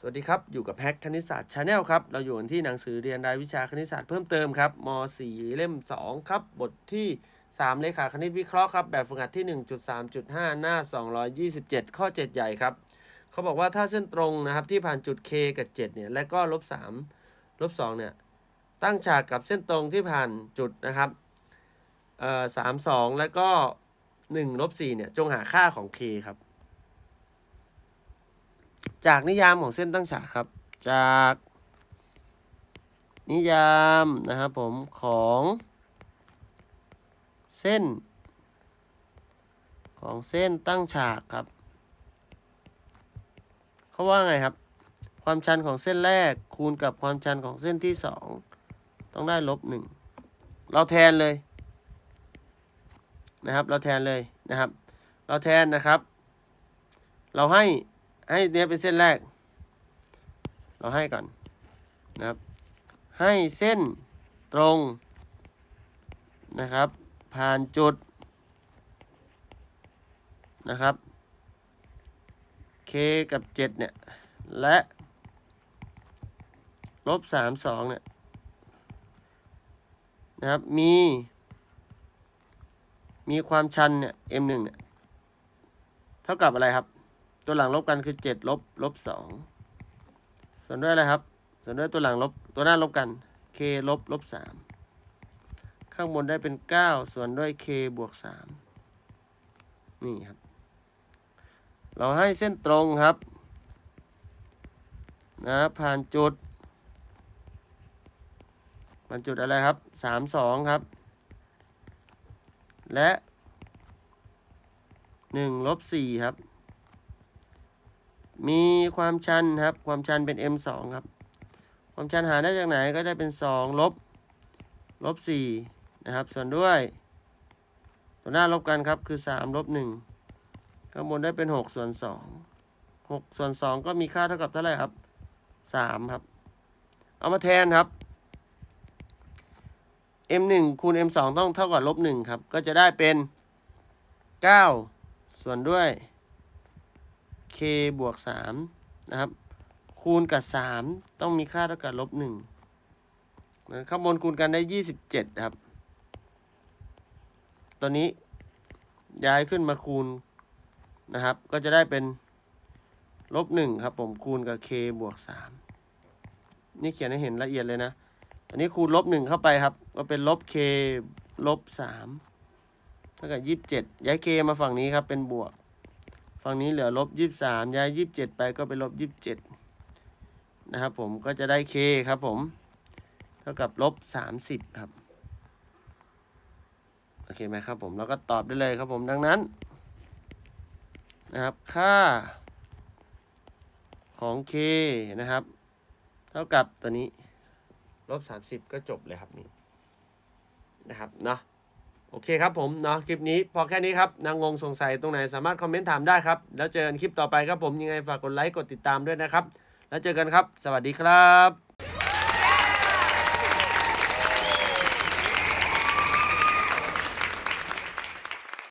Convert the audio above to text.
สวัสดีครับ อยู่กับแฮกคณิตศาสตร์ชาแนลครับ เราอยู่กันที่หนังสือเรียนรายวิชาคณิตศาสตร์เพิ่มเติมครับม .4 เล่ม 2 ครับ บทที่ 3 เลขาคณิตวิเคราะห์ครับ แบบฝึกหัดที่ 1.3.5 หน้า 227 ข้อ 7 ใหญ่ครับ เขาบอกว่าถ้าเส้นตรงนะครับที่ผ่านจุด K กับ 7 เนี่ย และก็ลบ3ลบ2เนี่ย ตั้งฉากกับเส้นตรงที่ผ่านจุดนะครับเอ่อ3 2 แล้วก็1ลบ4เนี่ย จงหาค่าของ K ครับ จากนิยามของเส้นตั้งฉากครับ จาก นิยามนะครับผมของเส้น ของเส้นตั้งฉากครับเขาว่าไงครับ ความชันของเส้นแรกคูณกับความชันของเส้นที่สองต้องได้ลบหนึ่งเราแทนเลยนะครับ เราแทนเลยนะครับ เราแทนนะครับ เราให้ ให้เนี้ยเป็นเส้นแรก เราให้ก่อนนะครับ ให้เส้นตรงนะครับ ผ่านจุดนะครับ k กับ 7 เนี่ย และลบ3 2 เนี่ยนะครับ มี มีความชันเนี่ย m 1เนี่ย เท่ากับอะไรครับ ตัวหลังลบกันคือ7ลบลบ2ส่วนด้วยอะไรครับ ส่วนด้วยตัวหลังลบตัวหน้าลบกัน k ลบลบ3ข้างบนได้เป็น 9 ส่วนด้วย k บวก3นี่ครับ เราให้เส้นตรงครับนะผ่านจุดผ่านจุดอะไรครับ 3 2 ครับ และ1ลบ4ครับ มีความชันครับ ความชันเป็น m 2 ครับ ความชันหาได้จากไหนก็ได้เป็น 2 ลบ ลบ 4 นะครับ ส่วนด้วย ตัวหน้าลบกันครับคือ 3 ลบ 1 ข้างบนได้เป็น 6 ส่วน 2 6 ส่วน 2 ก็มีค่าเท่ากับเท่าไหร่ครับ 3 ครับ เอามาแทนครับ m 1 คูณ m 2 ต้องเท่ากับลบ 1 ครับ ก็จะได้เป็น 9 ส่วนด้วย k บวก3นะครับ คูณกับ 3 ต้องมีค่าเท่ากับลบ1นะข้างบนคูณกันได้ 27 ครับ ตัวนี้ย้ายขึ้นมาคูณนะครับ ก็จะได้เป็นลบ1ครับ ผมคูณกับ k บวก3นี่เขียนให้เห็นละเอียดเลยนะอันนี้คูณลบ1เข้าไปครับ ก็เป็นลบ k ลบ3เท่ากับ27ย้าย k มาฝั่งนี้ครับเป็นบวก ฝั่งนี้เหลือลบยี่สามย้ายยี่เจ็ดไปก็เป็นลบยี่เจ็ดนะครับผมก็จะได้ k ครับผม เท่ากับลบสามสิบครับ โอเคไหมครับผมแล้วก็ตอบได้เลยครับผมดังนั้น นะครับ ค่าของ k นะครับ เท่ากับตัวนี้ลบสามสิบก็จบเลยครับนี่นะครับเนาะ โอเคครับผมเนาะคลิปนี้พอแค่นี้ครับนางงงสงสัยตรงไหนสามารถคอมเมนต์ถามได้ครับ แล้วเจอกันคลิปต่อไปครับผมยังไงฝากกดไลค์กดติดตามด้วยนะครับ แล้วเจอกันครับ สวัสดีครับ